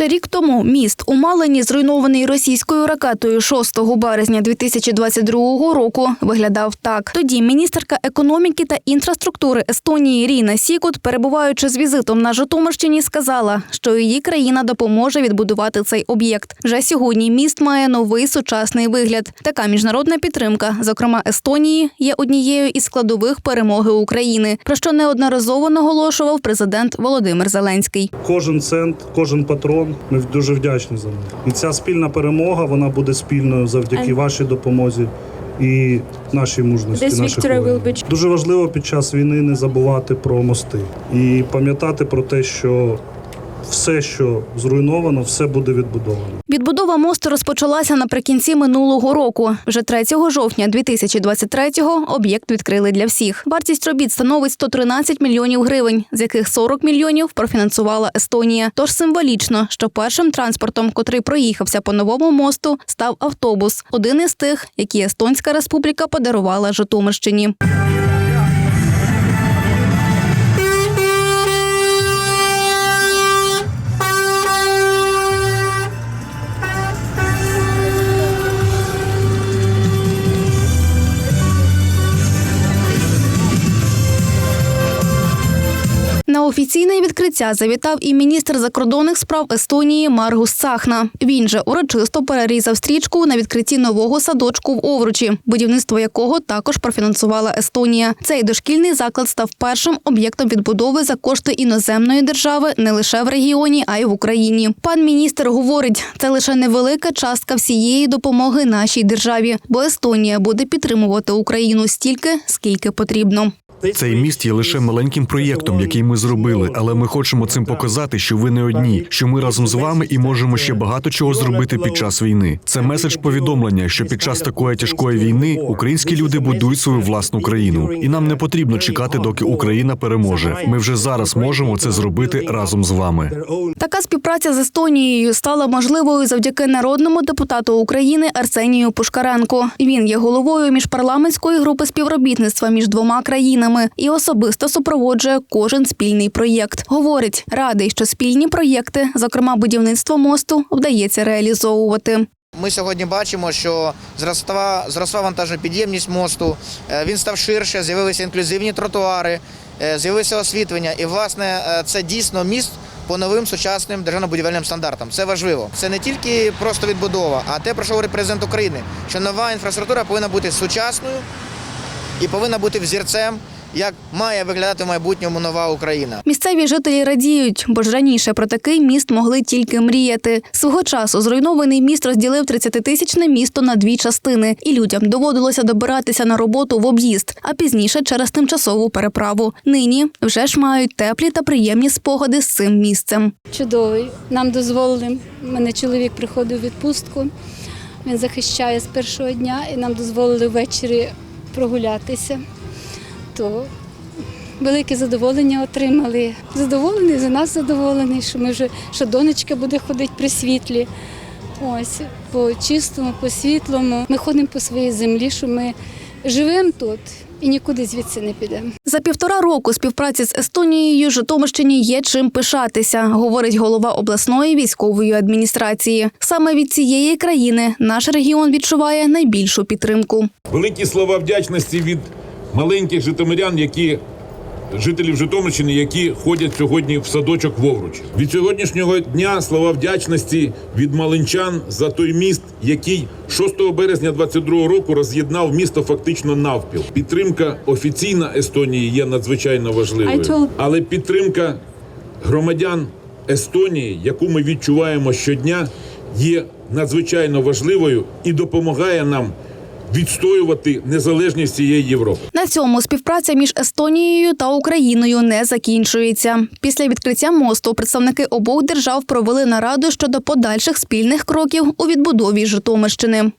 Ще рік тому міст у Малині, зруйнований російською ракетою 6 березня 2022 року, виглядав так. Тоді міністерка економіки та інфраструктури Естонії Ріна Сікут, перебуваючи з візитом на Житомирщині, сказала, що її країна допоможе відбудувати цей об'єкт. Вже сьогодні міст має новий сучасний вигляд. Така міжнародна підтримка, зокрема Естонії, є однією із складових перемоги України, про що неодноразово наголошував президент Володимир Зеленський. Кожен цент, кожен патрон. Ми дуже вдячні за них. І ця спільна перемога вона буде спільною завдяки And- вашій допомозі і нашій мужності. Наших be- Дуже важливо під час війни не забувати про мости і пам'ятати про те, що все, що зруйновано, все буде відбудовано. Відбудова мосту розпочалася наприкінці минулого року. Вже 3 жовтня 2023-го об'єкт відкрили для всіх. Вартість робіт становить 113 мільйонів гривень, з яких 40 мільйонів профінансувала Естонія. Тож символічно, що першим транспортом, котрий проїхався по новому мосту, став автобус, один із тих, які Естонська республіка подарувала Житомирщині. На офіційне відкриття завітав і міністр закордонних справ Естонії Маргус Цахна. Він же урочисто перерізав стрічку на відкритті нового садочку в Овручі, будівництво якого також профінансувала Естонія. Цей дошкільний заклад став першим об'єктом відбудови за кошти іноземної держави не лише в регіоні, а й в Україні. Пан міністр говорить, це лише невелика частка всієї допомоги нашій державі, бо Естонія буде підтримувати Україну стільки, скільки потрібно. Цей міст є лише маленьким проєктом, який ми зробили, але ми хочемо цим показати, що ви не одні, що ми разом з вами і можемо ще багато чого зробити під час війни. Це меседж повідомлення, що під час такої тяжкої війни українські люди будують свою власну країну, і нам не потрібно чекати, доки Україна переможе. Ми вже зараз можемо це зробити разом з вами. Така співпраця з Естонією стала можливою завдяки народному депутату України Арсенію Пушкаренку. Він є головою міжпарламентської групи співробітництва між двома країнами і особисто супроводжує кожен спільний проєкт. Говорить, радий, що спільні проєкти, зокрема будівництво мосту, вдається реалізовувати. Ми сьогодні бачимо, що зросла, зросла вантажна підємність мосту, е, він став ширше, з'явилися інклюзивні тротуари, е, з'явилося освітлення. І, власне, е, це дійсно міст по новим сучасним державно-будівельним стандартам. Це важливо. Це не тільки просто відбудова, а те, про що говорить президент України, що нова інфраструктура повинна бути сучасною і повинна бути взірцем, як має виглядати в майбутньому нова Україна. Місцеві жителі радіють, бо ж раніше про такий міст могли тільки мріяти. Свого часу зруйнований міст розділив 30-тисячне місто на дві частини, і людям доводилося добиратися на роботу в об'їзд, а пізніше через тимчасову переправу. Нині вже ж мають теплі та приємні спогади з цим місцем. чудовий. Нам дозволили. Мене чоловік приходив у відпустку. Він захищає з першого дня і нам дозволили ввечері прогулятися. То велике задоволення отримали. Задоволений за нас задоволений, що ми вже що донечка буде ходити при світлі. Ось по чистому, по світлому. Ми ходимо по своїй землі, що ми живемо тут і нікуди звідси не підемо. За півтора року співпраці з Естонією Житомирщині є чим пишатися, говорить голова обласної військової адміністрації. Саме від цієї країни наш регіон відчуває найбільшу підтримку. Великі слова вдячності від маленьких житомирян, які жителів Житомирщини, які ходять сьогодні в садочок Вовруч. Від сьогоднішнього дня слова вдячності від малинчан за той міст, який 6 березня 22 року роз'єднав місто фактично навпіл. Підтримка офіційна Естонії є надзвичайно важливою, але підтримка громадян Естонії, яку ми відчуваємо щодня, є надзвичайно важливою і допомагає нам відстоювати незалежність цієї Європи. На цьому співпраця між Естонією та Україною не закінчується. Після відкриття мосту представники обох держав провели нараду щодо подальших спільних кроків у відбудові Житомирщини.